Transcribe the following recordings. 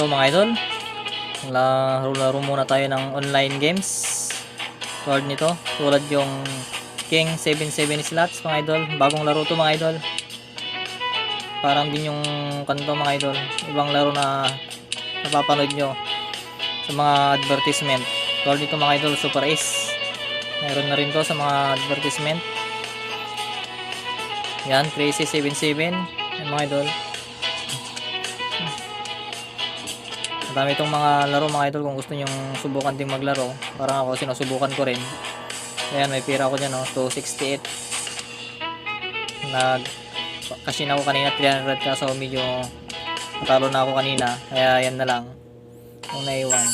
So mga idol, laro-laro muna tayo ng online games. Tulad nito, tulad yung King 77 slots mga idol. Bagong laro to mga idol. Parang din yung kanto mga idol. Ibang laro na napapanood nyo sa mga advertisement. Tulad nito mga idol, Super Ace. Meron na rin to sa mga advertisement. Yan, Crazy 77. Yan mga idol. Madami itong mga laro mga idol kung gusto nyong subukan ding maglaro. Parang ako sinusubukan ko rin. Ayan, may pira ako dyan, no? 268. Nag... Kasi na ako kanina 300 kaso medyo natalo na ako kanina. Kaya yan na lang. Yung naiwan.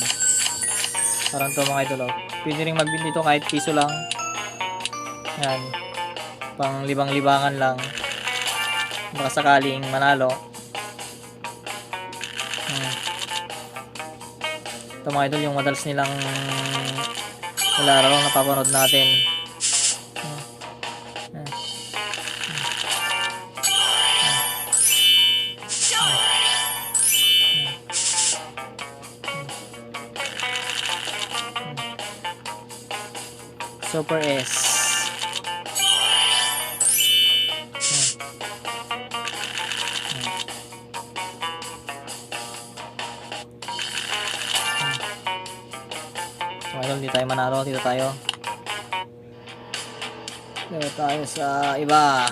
Parang to mga idol, oh. Pwede rin magbili dito kahit piso lang. Yan. Pang libang-libangan lang. Baka sakaling manalo. Ito mga idol, yung madalas nilang nilararo na papanood natin. Super S. So, idol, hindi tayo manalo. Dito tayo. Dito tayo sa iba.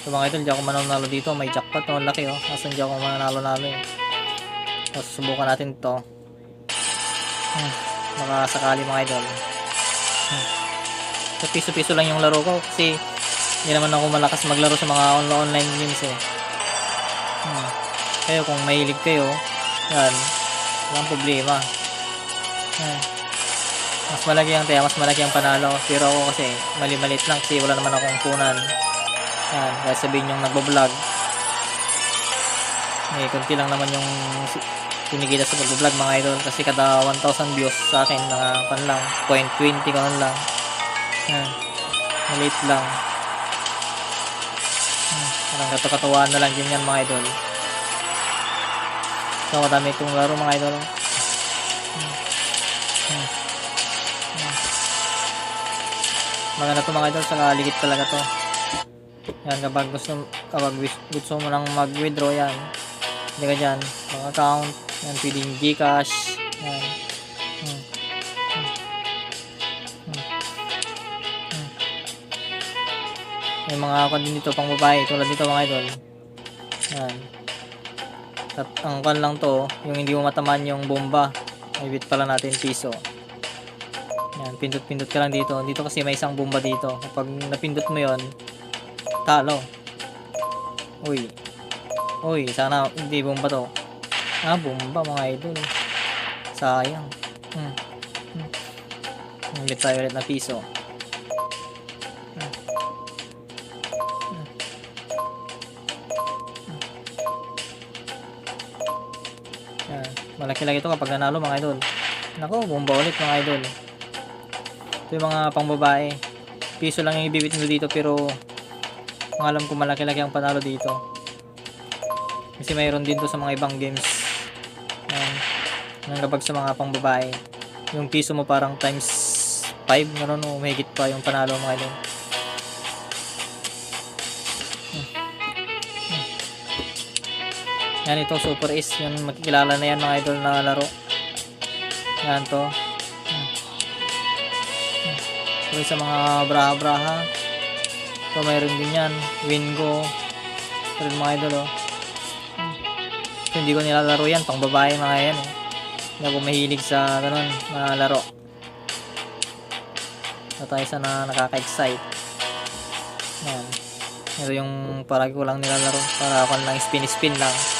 So, mga idol, di ako mananalo dito. May jackpot. No? Laki, oh. Kaso di ako mananalo-nalo, eh. So, susubukan natin to. Hmm. Baka sakali, mga idol. Hmm. So, piso-piso lang yung laro ko. Kasi, hindi naman ako malakas maglaro sa mga on- online games, eh. Hmm. Kung mahilig kayo, yan, walang problema. Yan. Mas malaki ang taya, mas malaki ang panalo. Pero ako kasi, mali-malit lang kasi wala naman akong punan. Yan, kaya sabihin yung nagbablog. Eh, konti lang naman yung kinikita sa pagbablog mga idol. Kasi kada 1,000 views sa akin, na pan lang, 0.20 kanon lang. Yan, maliit lang. Hmm, parang katakatawaan na lang din yan mga idol. So, madami itong laro mga idol. Hmm. Hmm. Maganda to mga idol, sa ligit talaga to. Yan, kapag gusto, kapag gusto mo nang mag-withdraw yan, hindi ka dyan, bank account, yan, pwedeng Gcash, yan. Hmm. Hmm. Hmm. Hmm. May mga account din dito pang babae, tulad dito mga idol. Yan. At ang kan lang to, yung hindi mo matamaan yung bomba. May bit pala natin piso. Yan, pindot-pindot ka lang dito. Dito kasi may isang bomba dito. Kapag napindot mo yon talo. Uy. Uy, sana hindi bomba to. Ah, bomba mga idol. Sayang. Hmm. Hmm. Ulit tayo ulit na piso. Yan. Malaki-laki ito kapag nanalo mga idol. Nako, bomba ulit mga idol. Ito yung mga pangbabae. Piso lang yung ibibit mo dito pero ang alam ko malaki-laki ang panalo dito. Kasi mayroon din to sa mga ibang games. Yan. Yan kapag sa mga pangbabae. Yung piso mo parang times 5, gano'n o mahigit pa yung panalo mga idol. Yan ito, Super Ace. Yan, magkikilala na yan mga idol na laro. Yan to. So, sa mga braha-braha. So, mayroon din yan. Wingo. Ito rin mga idol, oh. Hindi ko nilalaro yan. Pang babae mga yan, eh. Hindi ako mahilig sa ganun, na laro. So, tayo sa na nakaka-excite. Yan. Ito yung paragi ko lang nilalaro. Para ako lang spin-spin lang.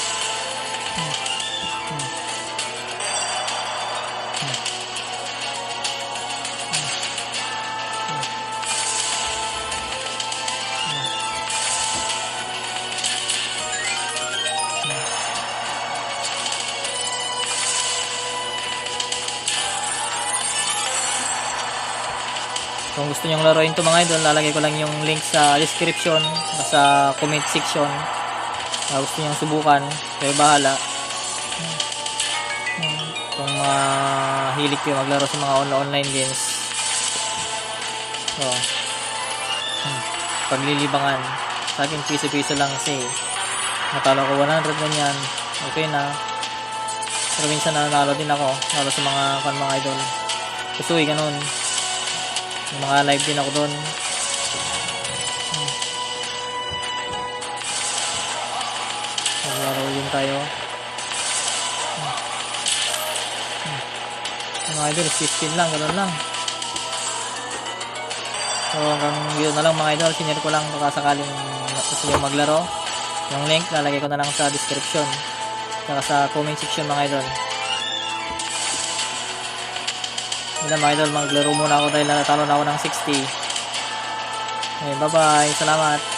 Kung gusto nyong laruin to mga idol, lalagay ko lang yung link sa description, sa comment section. Uh, gusto niyang subukan, kayo bahala. Kung uh, hilig kayo maglaro sa mga on- online games. So, hmm, paglilibangan. Sa akin, piso-piso lang kasi natalo ko 100 ganyan. Okay na. Pero minsan nanalo din ako. Lalo sa mga kan mga idol. Kusuy, ganun. May mga live din ako doon. Din tayo. Mga idol, 15 lang, ganun lang. So hanggang yun na lang mga idol, sinare ko lang baka sakaling gusto nyo maglaro. Yung link, lalagay ko na lang sa description. Saka sa comment section mga idol. Yun mga idol, maglaro muna ako dahil natalo na ako ng 60. Okay, bye bye, salamat.